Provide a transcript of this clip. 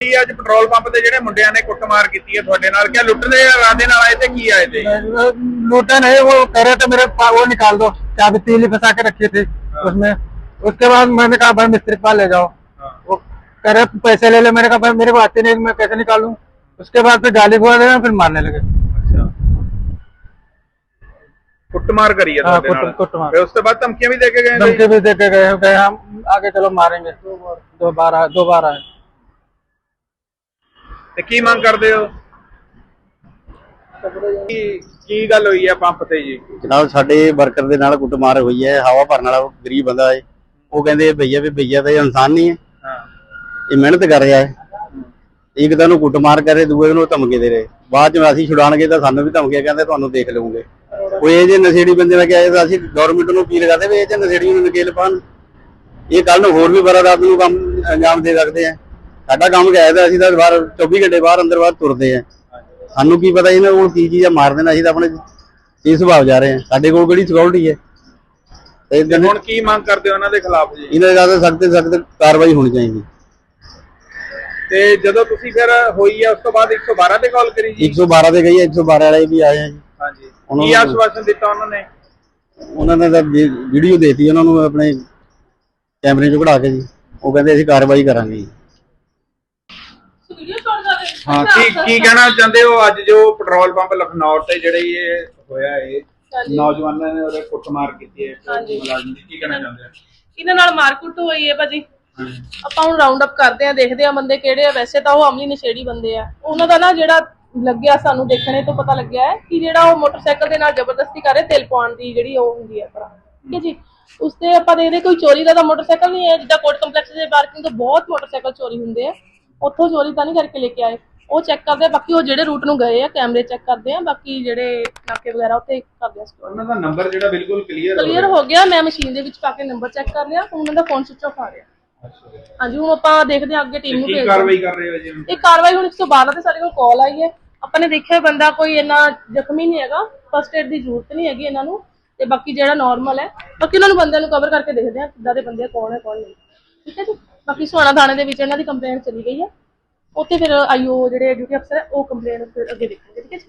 ਕੀ ਅੱਜ petrol pump ਤੇ ਜਿਹੜੇ ਮੁੰਡਿਆਂ ਨੇ ਕੁੱਟਮਾਰ ਕੀਤੀ ਹੈ ਤੁਹਾਡੇ ਨਾਲ ਕਿਆ ਲੁੱਟਣ ਦੇ ਇਰਾਦੇ ਨਾਲ ਆਏ ਤੇ ਕੀ ਆਏ ਤੇ लूटे नहीं वो कह रहे थे मेरे पा- वो निकाल दो चाबी तीली फंसा के रखी थी उसमें उसके बाद मैंने कहा भाई मिस्त्री के पास ले जाओ वो कह रहे पैसे ले ले मैंने कहा भाई मेरे को आते नहीं मैं कैसे निकालूं उसके बाद फिर गाली गुआ देना फिर मारने लगे ਅੱਛਾ ਕੁੱਟਮਾਰ ਕਰੀ ਹੈ हाँ, ਤੁਹਾਡੇ कुट- ਨਾਲ कुटमार। ਫਿਰ ਉਸ ਤੋਂ ਬਾਅਦ ਧਮਕੀਆਂ ਵੀ ਦੇ ਕੇ ਗਏ धमकी भी दे के गए गए हम आगे चलो मारेंगे दो बार आए- दो बार आए ਤੇ ਕੀ ਮੰਗ ਕਰਦੇ ਹੋ? ਕੀ ਕੀ ਗੱਲ ਹੋਈ ਹੈ ਪੰਪ ਤੇ ਜੀ? ਜਨਾਬ ਸਾਡੇ ਵਰਕਰ ਦੇ ਨਾਲ ਕੁੱਟਮਾਰ ਹੋਈ ਹੈ ਹਵਾ ਭਰਨ ਵਾਲਾ ਉਹ ਗਰੀਬ ਬੰਦਾ ਹੈ। ਉਹ ਕਹਿੰਦੇ ਭਈਆ ਵੀ ਭਈਆ ਤਾਂ ਇਹ ਇਨਸਾਨ ਨਹੀਂ ਹੈ। ਹਾਂ। ਇਹ ਮਿਹਨਤ ਕਰ ਰਿਹਾ ਹੈ। ਇੱਕ ਤਾਂ ਉਹਨੂੰ ਕੁੱਟਮਾਰ ਕਰੇ ਦੂਏ ਨੂੰ ਧਮਕੇ ਦੇ ਰਹੇ। ਬਾਅਦ ਚ ਅਸੀਂ ਛੁਡਾਣਗੇ ਤਾਂ ਸਾਨੂੰ ਵੀ ਧਮਕੇ ਕਹਿੰਦੇ ਤੁਹਾਨੂੰ ਦੇਖ ਲਵਾਂਗੇ ਕੋਈ ਇਹ ਜੇ ਨਸ਼ੇੜੀ ਬੰਦੇ ਨਾਲ ਕਿਹਾ ਤਾਂ ਅਸੀਂ ਗਵਰਨਮੈਂਟ ਨੂੰ ਅਪੀਲ ਕਰਦੇ ਵੀ ਇਹ ਜੇ ਨਸ਼ੇੜੀ ਨੂੰ ਨਕੇਲ ਪਾਣ ਇਹ ਕੱਲ ਨੂੰ ਹੋਰ ਵੀ ਬੜਾ ਰਾਤ ਨੂੰ ਕੰਮ ਅੰਜਾਮ ਦੇ ਸਕਦੇ ਆ। ਸਾਡਾ ਕੰਮ ਕਿਹਾ ਤਾਂ ਅਸੀਂ ਤਾਂ ਬਾਹਰ 24 ਘੰਟੇ ਬਾਹਰ ਅੰਦਰ ਬਾਹਰ ਤੁਰਦੇ ਆ ਸਾਨੂੰ ਕੀ ਪਤਾ ਇਹਨਾਂ ਕੋਲ ਕੀ ਚੀਜ਼ ਆ ਮਾਰ ਦੇਣਾ ਅਸੀਂ ਤਾਂ ਆਪਣੇ ਕੀ ਸੁਭਾਅ ਜਾ ਰਹੇ ਆ ਸਾਡੇ ਕੋਲ ਕਿਹੜੀ ਸਿਕਿਉਰਿਟੀ ਹੈ? ਤੇ ਹੁਣ ਕੀ ਮੰਗ ਕਰਦੇ ਹੋ ਉਹਨਾਂ ਦੇ ਖਿਲਾਫ ਜੀ? ਇਹਨਾਂ ਦੇ ਨਾਲ ਸਖਤ ਸਖਤ ਕਾਰਵਾਈ ਹੋਣੀ ਚਾਹੀਦੀ। ਤੇ ਜਦੋਂ ਤੁਸੀਂ ਫਿਰ ਹੋਈ ਹੈ ਉਸ ਤੋਂ ਬਾਅਦ 112 ਤੇ ਕਾਲ ਕਰੀ ਜੀ? 112 ਤੇ ਗਈ ਹੈ 112 ਵਾਲੇ ਵੀ ਆਏ ਆ ਜੀ। ਹਾਂਜੀ ਕੀ ਆਸ਼ਵਾਸਨ ਦਿੱਤਾ ਉਹਨਾਂ ਨੇ? ਉਹਨਾਂ ਨੇ ਤਾਂ ਵੀਡੀਓ ਦੇਤੀ ਉਹਨਾਂ ਨੂੰ ਆਪਣੇ ਕੈਮਰੇ 'ਚ ਕਢਾ ਕੇ ਜੀ। ਉਹ ਕਹਿੰਦੇ ਅਸੀਂ ਕਾਰਵਾਈ ਕਰਾਂਗੇ ਜੀ। ਹਾਂ ਕੀ ਕੀ ਕਹਿਣਾ ਚਾਹੁੰਦੇ ਹੋ? ਅੱਜ ਜੋ ਪੈਟਰੋਲ ਪੰਪ ਲਖਨੌਰ ਤੇ ਜਿਹੜੇ ਇਹ ਹੋਇਆ ਇਹ ਨੌਜਵਾਨਾਂ ਨੇ ਉਹਦੇ ਕੁੱਟਮਾਰ ਕੀਤੀ ਹੈ ਹਾਂਜੀ। ਮੁਲਾਜ਼ਮ ਦੀ ਕੀ ਕਹਿਣਾ ਚਾਹੁੰਦੇ ਹੋ? ਇਹਨਾਂ ਨਾਲ ਮਾਰਕੁੱਟ ਹੋਈ ਹੈ ਭਾਜੀ। ਆਪਾਂ ਹੁਣ ਰਾਉਂਡ ਅਪ ਕਰਦੇ ਆ ਦੇਖਦੇ ਆ ਬੰਦੇ ਕਿਹੜੇ ਆ। ਵੈਸੇ ਤਾਂ ਉਹ ਅਮਲੀ ਨਸ਼ੇੜੀ ਬੰਦੇ ਆ। ਉਹਨਾਂ ਦਾ ਨਾ ਜਿਹੜਾ ਲੱਗਿਆ ਸਾਨੂੰ ਦੇਖਣੇ ਤੋਂ ਪਤਾ ਲੱਗਿਆ ਹੈ ਕਿ ਜਿਹੜਾ ਉਹ ਮੋਟਰਸਾਈਕਲ ਦੇ ਨਾਲ ਜ਼ਬਰਦਸਤੀ ਕਰ ਰਿਹਾ ਤਿਲ ਪਾਉਣ ਦੀ ਜਿਹੜੀ ਉਹ ਹੁੰਦੀ ਹੈ ਪਰ ਠੀਕ ਹੈ ਜੀ? ਉਸ ਤੇ ਆਪਾਂ ਦੇਖਦੇ ਕੋਈ ਚੋਰੀ ਦਾ ਤਾਂ ਮੋਟਰਸਾਈਕਲ ਨਹੀਂ ਹੈ। ਜਿੱਦਾਂ ਕੋਰਟ ਕੰਪਲੈਕਸ ਦੇ ਪਾਰਕਿੰਗ ਤੋਂ ਬਹੁਤ ਮੋਟਰਸਾਈਕਲ ਚੋਰੀ ਹੁੰਦੇ ਆ। ਉੱਥੋਂ ਚੋਰੀ ਤਾਂ ਨਹੀਂ ਕਰਕੇ ਲੈ ਕੇ ਆਏ। ਉਹ ਚੈੱਕ ਕਰਦੇ ਆ ਬਾਕੀ ਉਹ ਜਿਹੜੇ ਰੂਟ ਨੂੰ ਗਏ ਆ ਕੈਮਰੇ ਚੈੱਕ ਕਰਦੇ ਆ ਬਾਕੀ ਜਿਹੜੇ ਨਾਕੇ ਵਗੈਰਾ ਉੱਤੇ ਕਰਦੇ ਆ। ਉਹਨਾਂ ਦਾ ਨੰਬਰ ਜਿਹੜਾ ਬਿਲਕੁਲ ਕਲੀਅਰ ਕਲੀਅਰ ਹੋ ਗਿਆ ਮੈਂ ਮਸ਼ੀਨ ਦੇ ਵਿੱਚ ਪਾ ਕੇ ਨੰਬਰ ਚੈੱਕ ਕਰ ਲਿਆ ਉਹਨਾਂ ਦਾ ਫੋਨ ਸਵਿਚ ਆਫ ਆ ਰਿਹਾ। ਹਾਂਜੀ ਹੁਣ ਆਪਾਂ ਦੇਖਦੇ ਹਾਂ ਅੱਗੇ ਟੀਮ ਨੂੰ ਕੀ ਕਾਰਵਾਈ ਕਰ ਰਹੇ ਹੋ ਜੀ ਇਹ ਕਾਰਵਾਈ ਹੁਣ 112 ਤੇ ਸਾਡੇ ਕੋਲ ਕਾਲ ਆਈ ਹੈ। ਆਪਾਂ ਨੇ ਦੇਖਿਆ ਬੰਦਾ ਕੋਈ ਇੰਨਾ ਜ਼ਖਮੀ ਨਹੀਂ ਹੈਗਾ ਫਸਟ ਏਡ ਦੀ ਜ਼ਰੂਰਤ ਨਹੀਂ ਹੈਗੀ ਇਹਨਾਂ ਨੂੰ ਤੇ ਬਾਕੀ ਜਿਹੜਾ ਨਾਰਮਲ ਹੈ ਬਾਕੀ ਉਹਨਾਂ ਨੂੰ ਬੰਦਿਆਂ ਨੂੰ ਕਵਰ ਕਰਕੇ ਦੇਖਦੇ ਹਾਂ ਕਿੱਦਾਂ ਦੇ ਬੰਦੇ ਆ, ਕੌਣ ਹੈ ਕੌਣ ਨਹੀਂ। ਠੀਕ ਹੈ ਜੀ? ਬਾਕੀ ਸੋਨਾ ਥਾਣੇ ਦੇ ਵਿੱਚ ਇਹਨਾਂ ਦੀ ਕੰਪਲੇਂਟ ਚਲੀ ਗਈ ਹੈ। ਉੱਥੇ ਫਿਰ ਆਈਓ ਜਿਹੜੇ ਡਿਊਟੀ ਅਫਸਰ ਹੈ ਉਹ ਕੰਪਲੇਂਟ ਫਿਰ ਅੱਗੇ ਦੇਖਣਗੇ, ਠੀਕ ਹੈ ਜੀ?